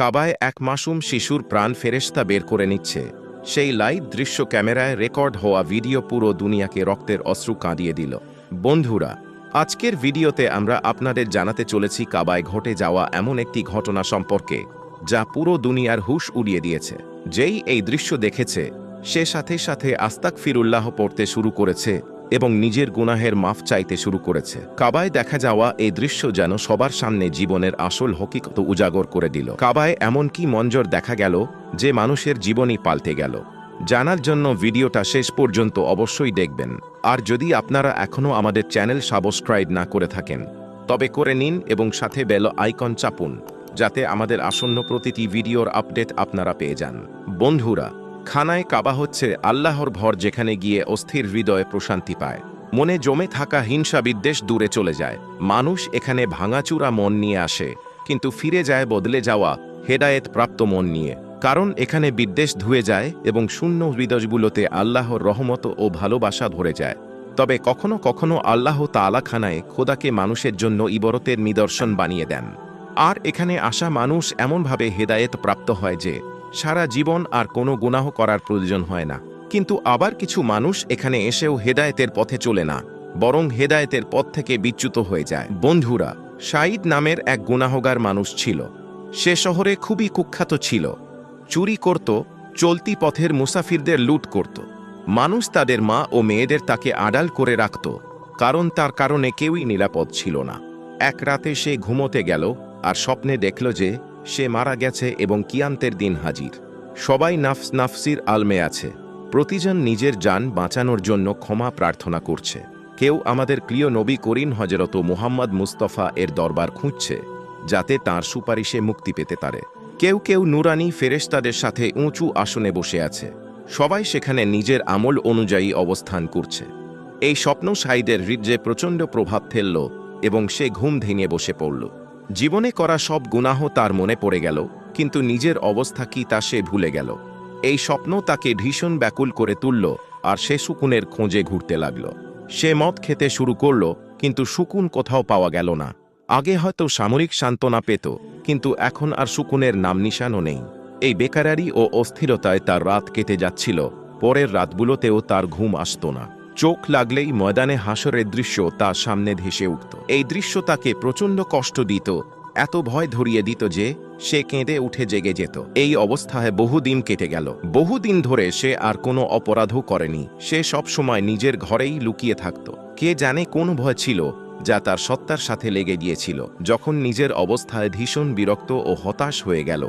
কাবায় এক মাসুম শিশুর প্রাণ ফেরেস্তা বের করে নিচ্ছে। সেই লাইভ দৃশ্য ক্যামেরায় রেকর্ড হওয়া ভিডিও পুরো দুনিয়াকে রক্তের অশ্রু কাঁদিয়ে দিল। বন্ধুরা, আজকের ভিডিওতে আমরা আপনাদের জানাতে চলেছি কাবায় ঘটে যাওয়া এমন একটি ঘটনা সম্পর্কে, যা পুরো দুনিয়ার হুশ উড়িয়ে দিয়েছে। যেই এই দৃশ্য দেখেছে, সে সাথে সাথে আস্তাক ফিরুল্লাহ পড়তে শুরু করেছে। এবং নিজের গুনাহের মাফ চাইতে শুরু করেছে। কাবায় দেখা যাওয়া এই দৃশ্য যেন সবার সামনে জীবনের আসল হকিকত উজাগর করে দিল। কাবায় এমন কি মঞ্জর দেখা গেল যে মানুষের জীবনই পাল্টে গেল। জানার জন্য ভিডিওটা শেষ পর্যন্ত অবশ্যই দেখবেন। আর যদি আপনারা এখনও আমাদের চ্যানেল সাবস্ক্রাইব না করে থাকেন, তবে করে নিন এবং সাথে বেল আইকন চাপুন, যাতে আমাদের আসন্ন প্রতিটি ভিডিওর আপডেট আপনারা পেয়ে যান। বন্ধুরা খানায় কাবা হচ্ছে আল্লাহর ভর যেখানে গিয়ে অস্থির হৃদয়ে প্রশান্তি পায়। মনে জমে থাকা হিংসা বিদ্বেষ দূরে চলে যায়। মানুষ এখানে ভাঙাচুরা মন নিয়ে আসে, কিন্তু ফিরে যায় বদলে যাওয়া হেদায়েত প্রাপ্ত মন নিয়ে। কারণ এখানে বিদ্বেষ ধুয়ে যায় এবং শূন্য হৃদয়গুলোতে আল্লাহর রহমত ও ভালোবাসা ধরে যায়। তবে কখনো কখনো আল্লাহ তালাখানায় খোদাকে মানুষের জন্য ইবরতের নিদর্শন বানিয়ে দেন। আর এখানে আসা মানুষ এমনভাবে হেদায়েত প্রাপ্ত হয় যে সারা জীবন আর কোনো গুনাহ করার প্রয়োজন হয় না। কিন্তু আবার কিছু মানুষ এখানে এসেও হেদায়েতের পথে চলে না, বরং হেদায়েতের পথ থেকে বিচ্যুত হয়ে যায়। বন্ধুরা, সাঈদ নামের এক গুনাহগার মানুষ ছিল। সে শহরে খুবই কুখ্যাত ছিল। চুরি করত, চলতি পথের মুসাফিরদের লুট করত। মানুষ তাদের মা ও মেয়েদের তাকে আড়াল করে রাখত, কারণ তার কারণে কেউই নিরাপদ ছিল না। এক রাতে সে ঘুমোতে গেল আর স্বপ্নে দেখল যে সে মারা গেছে এবং কিয়ান্তের দিন হাজির। সবাই নাফস নাফসির আলমে আছে। প্রতিজন নিজের যান বাঁচানোর জন্য ক্ষমা প্রার্থনা করছে। কেউ আমাদের প্রিয় নবী করিম হজরত মুহাম্মদ মুস্তফা এর দরবার খুঁজছে, যাতে তার সুপারিশে মুক্তি পেতে পারে। কেউ কেউ নুরানি ফেরেশতাদের সাথে উঁচু আসনে বসে আছে। সবাই সেখানে নিজের আমল অনুযায়ী অবস্থান করছে। এই স্বপ্ন সাইদের হৃদয়ে প্রচণ্ড প্রভাব ফেলল এবং সে ঘুম ভেঙে বসে পড়ল। জীবনে করা সব গুনাহ তার মনে পড়ে গেল, কিন্তু নিজের অবস্থা কি তা সে ভুলে গেল। এই স্বপ্ন তাকে ভীষণ ব্যাকুল করে তুলল আর সে সুকুনের খোঁজে ঘুরতে লাগল। সে মদ খেতে শুরু করল, কিন্তু সুকুন কোথাও পাওয়া গেল না। আগে হয়তো সামরিক সান্ত্বনা পেত, কিন্তু এখন আর সুকুনের নাম নিশানও নেই। এই বেকারারি ও অস্থিরতায় তার রাত কেটে যাচ্ছিল, পরের রাতগুলোতেও তার ঘুম আসত না। চোখ লাগলেই ময়দানে হাসরের দৃশ্য তার সামনে ধেসে উঠত। এই দৃশ্য তাকে প্রচণ্ড কষ্ট দিত, এত ভয় ধরিয়ে দিত যে সে কেঁদে উঠে জেগে যেত। এই অবস্থায় বহুদিন কেটে গেল। বহুদিন ধরে সে আর কোনো অপরাধও করেনি। সে সব সময় নিজের ঘরেই লুকিয়ে থাকত। কে জানে কোন ভয় ছিল যা তার সত্তার সাথে লেগে গিয়েছিল। যখন নিজের অবস্থায় ভীষণ বিরক্ত ও হতাশ হয়ে গেল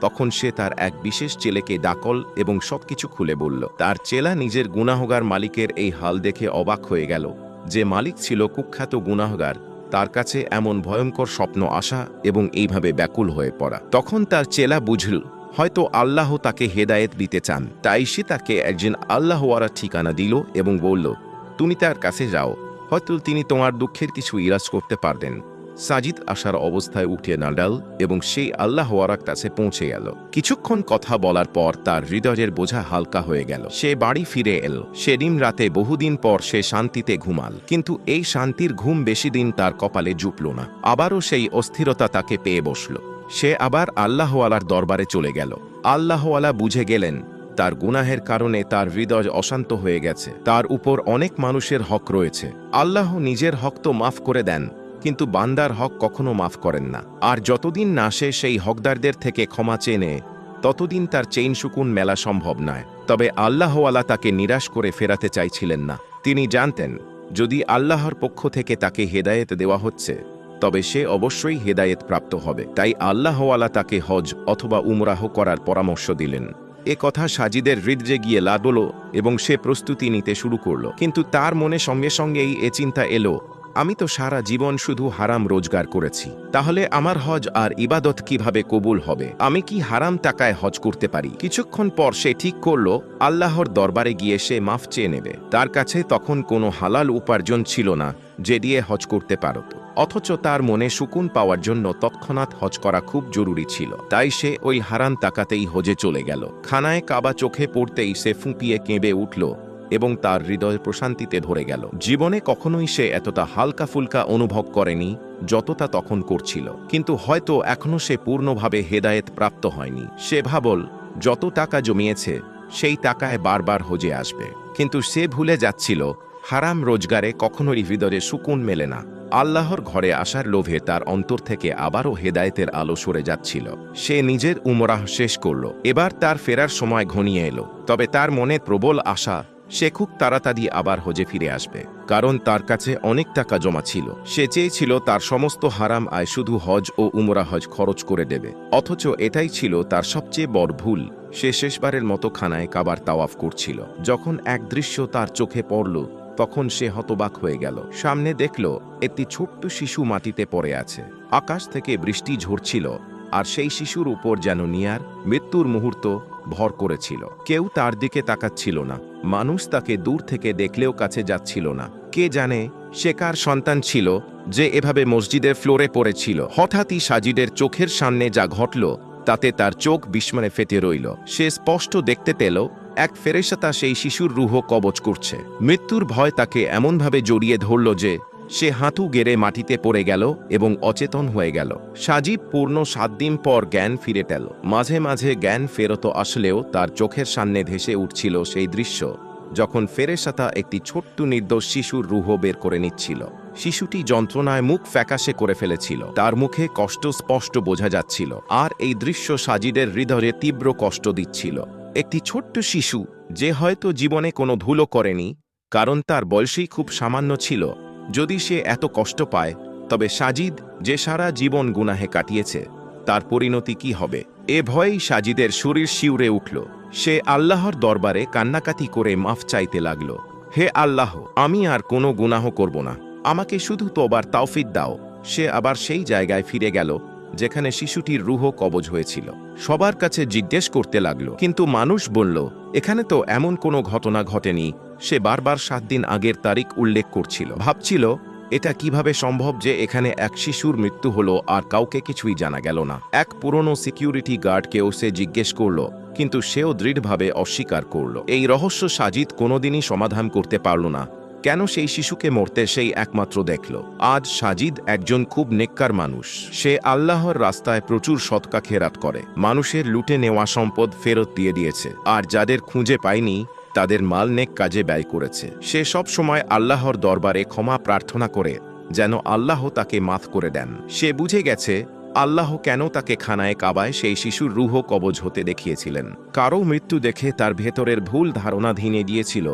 তখন সে তার এক বিশেষ ছেলেকে ডাকল এবং সবকিছু খুলে বলল। তার চেলা নিজের গুনাহগার মালিকের এই হাল দেখে অবাক হয়ে গেল। যে মালিক ছিল কুখ্যাত গুনাহগার, তার কাছে এমন ভয়ঙ্কর স্বপ্ন আসা এবং এইভাবে ব্যাকুল হয়ে পড়া। তখন তার চেলা বুঝল, হয়তো আল্লাহ তাকে হেদায়েত দিতে চান। তাই সে তাকে একজন আল্লাহওয়ারা ঠিকানা দিল এবং বলল, তুমি তার কাছে যাও। হয়তো তিনি তোমার দুঃখের কিছু ইরাজ করতে পারবেন সাজিদ আসার অবস্থায় উঠে নাডাল এবং সেই আল্লাহ ওয়ারাক কাছে পৌঁছে গেল। কিছুক্ষণ কথা বলার পর তার হৃদয়ের বোঝা হালকা হয়ে গেল। সে বাড়ি ফিরে এল। সেদিন রাতে বহুদিন পর সে শান্তিতে ঘুমাল। কিন্তু এই শান্তির ঘুম বেশি দিন তার কপালে জুপল না। আবারও সেই অস্থিরতা তাকে পেয়ে বসল। সে আবার আল্লাহওয়ালার দরবারে চলে গেল। আল্লাহওয়ালা বুঝে গেলেন, তার গুনাহের কারণে তার হৃদয় অশান্ত হয়ে গেছে। তার উপর অনেক মানুষের হক রয়েছে। আল্লাহ নিজের হক তো মাফ করে দেন। কিন্তু বান্দার হক কখনো মাফ করেন না। আর যতদিন না সে সেই হকদারদের থেকে ক্ষমা চেয়ে নেয় ততদিন তার চেইন সুকুন মেলা সম্ভব নয়। তবে আল্লাহওয়ালা তাকে নিরাশ করে ফেরাতে চাইছিলেন না। তিনি জানতেন, যদি আল্লাহর পক্ষ থেকে তাকে হেদায়েত দেওয়া হচ্ছে, তবে সে অবশ্যই হেদায়েত প্রাপ্ত হবে। তাই আল্লাহওয়ালা তাকে হজ অথবা উমরাহ করার পরামর্শ দিলেন। এ কথা সাজিদের হৃদয়ে গিয়ে লাগল এবং সে প্রস্তুতি নিতে শুরু করল। কিন্তু তার মনে সঙ্গে সঙ্গেই এ চিন্তা এলো আমি তো সারা জীবন শুধু হারাম রোজগার করেছি। তাহলে আমার হজ আর ইবাদত কীভাবে কবুল হবে? আমি কি হারাম টাকায় হজ করতে পারি? কিছুক্ষণ পর সে ঠিক করল, আল্লাহর দরবারে গিয়ে সে মাফ চেয়ে নেবে। তার কাছে তখন কোনো হালাল উপার্জন ছিল না, যে দিয়ে হজ করতে পারত। অথচ তার মনে সুকুন পাওয়ার জন্য তৎক্ষণাৎ হজ করা খুব জরুরি ছিল। তাই সে ওই হারান তাকাতেই হজে চলে গেল। খানায় কাবা চোখে পড়তেই সে ফুঁপিয়ে কেঁবে উঠল এবং তার হৃদয় প্রশান্তিতে ধরে গেল। জীবনে কখনোই সে এতটা হালকা ফুলকা অনুভব করেনি, যতটা তখন করছিল। কিন্তু হয়তো এখনও সে পূর্ণভাবে হেদায়েত প্রাপ্ত হয়নি। সে ভাবল, যত টাকা জমিয়েছে, সেই টাকায় বারবার হজে আসবে। কিন্তু সে ভুলে যাচ্ছিল, হারাম রোজগারে কখনোই হৃদয়ে সুকুন মেলে না। আল্লাহর ঘরে আসার লোভে তার অন্তর থেকে আবারও হেদায়েতের আলো সরে যাচ্ছিল। সে নিজের উমরাহ শেষ করল। এবার তার ফেরার সময় ঘনিয়ে এলো। তবে তার মনে প্রবল আশা সে খুব তাড়াতাড়ি আবার হজে ফিরে আসবে, কারণ তার কাছে অনেক টাকা জমা ছিল। সে চেয়েছিল তার সমস্ত হারাম আয় শুধু হজ ও উমরা হজ খরচ করে দেবে। অথচ এটাই ছিল তার সবচেয়ে বড় ভুল। সে শেষবারের মতো খানায় কাবার তাওয়াফ করছিল। যখন এক দৃশ্য তার চোখে পড়ল, তখন সে হতবাক হয়ে গেল। সামনে দেখল, একটি ছোট্ট শিশু মাটিতে পড়ে আছে। আকাশ থেকে বৃষ্টি ঝরছিল, আর সেই শিশুর উপর যেন নিয়ার মৃত্যুর মুহূর্ত ভর করেছিল। কেউ তার দিকে তাকাচ্ছিল না। মানুষ তাকে দূর থেকে দেখলেও কাছে যাচ্ছিল না। কে জানে সে কার সন্তান ছিল যে এভাবে মসজিদের ফ্লোরে পড়েছিল। হঠাৎই সাজিদের চোখের সামনে যা ঘটল, তাতে তার চোখ বিস্ময়ে ফেটে রইল। সে স্পষ্ট দেখতে পেল, এক ফেরেশতা সেই শিশুর রুহ কবচ করছে। মৃত্যুর ভয় তাকে এমনভাবে জড়িয়ে ধরল যে সে হাঁটু গেড়ে মাটিতে পড়ে গেল এবং অচেতন হয়ে গেল। সাজীব পূর্ণ সাত দিন পর জ্ঞান ফিরে পেল। মাঝে মাঝে জ্ঞান ফেরত আসলেও তার চোখের সামনে ভেসে উঠছিল সেই দৃশ্য, যখন ফেরেশাতা একটি ছোট্ট নির্দোষ শিশুর রুহ বের করে নিচ্ছিল। শিশুটি যন্ত্রণায় মুখ ফ্যাকাশে করে ফেলেছিল। তার মুখে কষ্ট স্পষ্ট বোঝা যাচ্ছিল। আর এই দৃশ্য সাজিদের হৃদয়ে তীব্র কষ্ট দিচ্ছিল। একটি ছোট্ট শিশু, যে হয়তো জীবনে কোনো ধুলো করেনি, কারণ তার বয়সই খুব সামান্য ছিল যদি সে এত কষ্ট পায়, তবে সাজিদ যে সারা জীবন গুনাহে কাটিয়েছে, তার পরিণতি কি হবে? এ ভয়েই সাজিদের শরীর শিউরে উঠল। সে আল্লাহর দরবারে কান্নাকাটি করে মাফ চাইতে লাগল। হে আল্লাহ, আমি আর কোনো গুনাহ করব না। আমাকে শুধু তোবার তাওফিদ দাও। সে আবার সেই জায়গায় ফিরে গেল, যেখানে শিশুটির রুহ কবজ হয়েছিল। সবার কাছে জিজ্ঞেস করতে লাগল, কিন্তু মানুষ বলল, এখানে তো এমন কোনো ঘটনা ঘটেনি সে বারবার সাত দিন আগের তারিখ উল্লেখ করছিল। ভাবছিল, এটা কীভাবে সম্ভব যে এখানে এক শিশুর মৃত্যু হলো আর কাউকে কিছুই জানা গেল না। এক পুরনো সিকিউরিটি গার্ডকেও সে জিজ্ঞেস করল, কিন্তু সেও দৃঢ়ভাবে অস্বীকার করল। এই রহস্য সাজিদ কোনোদিনই সমাধান করতে পারল না। কেন সেই শিশুকে মরতে সেই একমাত্র দেখল? আজ সাজিদ একজন খুব নেককার মানুষ। সে আল্লাহর রাস্তায় প্রচুর সৎকা খেরাত করে। মানুষের লুটে নেওয়া সম্পদ ফেরত দিয়ে দিয়েছে। আর যাদের খুঁজে পায়নি তাদের মাল নেক কাজে ব্যয় করেছে। সে সব সময় আল্লাহর দরবারে ক্ষমা প্রার্থনা করে, যেন আল্লাহ তাকে মাফ করে দেন। সে বুঝে গেছে, আল্লাহ কেন তাকে খানায় কাবায় সেই শিশুর রুহ কবজ হতে দেখিয়েছিলেন। কারও মৃত্যু দেখে তার ভেতরের ভুল ধারণা ধিনে দিয়েছিল,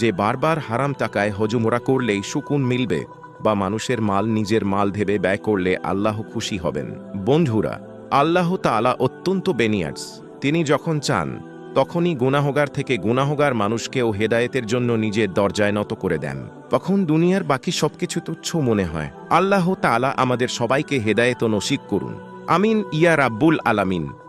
যে বারবার হারাম টাকায় হজুমরা করলেই সুকুন মিলবে, বা মানুষের মাল নিজের মাল ভেবে ব্যয় করলে আল্লাহ খুশি হবেন। বন্ধুরা, আল্লাহ তাআলা অত্যন্ত বেনিয়ার্স তিনি যখন চান তখনই গুনাহগার থেকে গুনাহগার মানুষকেও হেদায়েতের জন্য নিজের দরজায় নত করে দেন। তখন দুনিয়ার বাকি সবকিছু তুচ্ছ মনে হয়। আল্লাহ তালা আমাদের সবাইকে হেদায়েত নসিক করুন। আমিন ইয়া রাব্বুল আলামিন।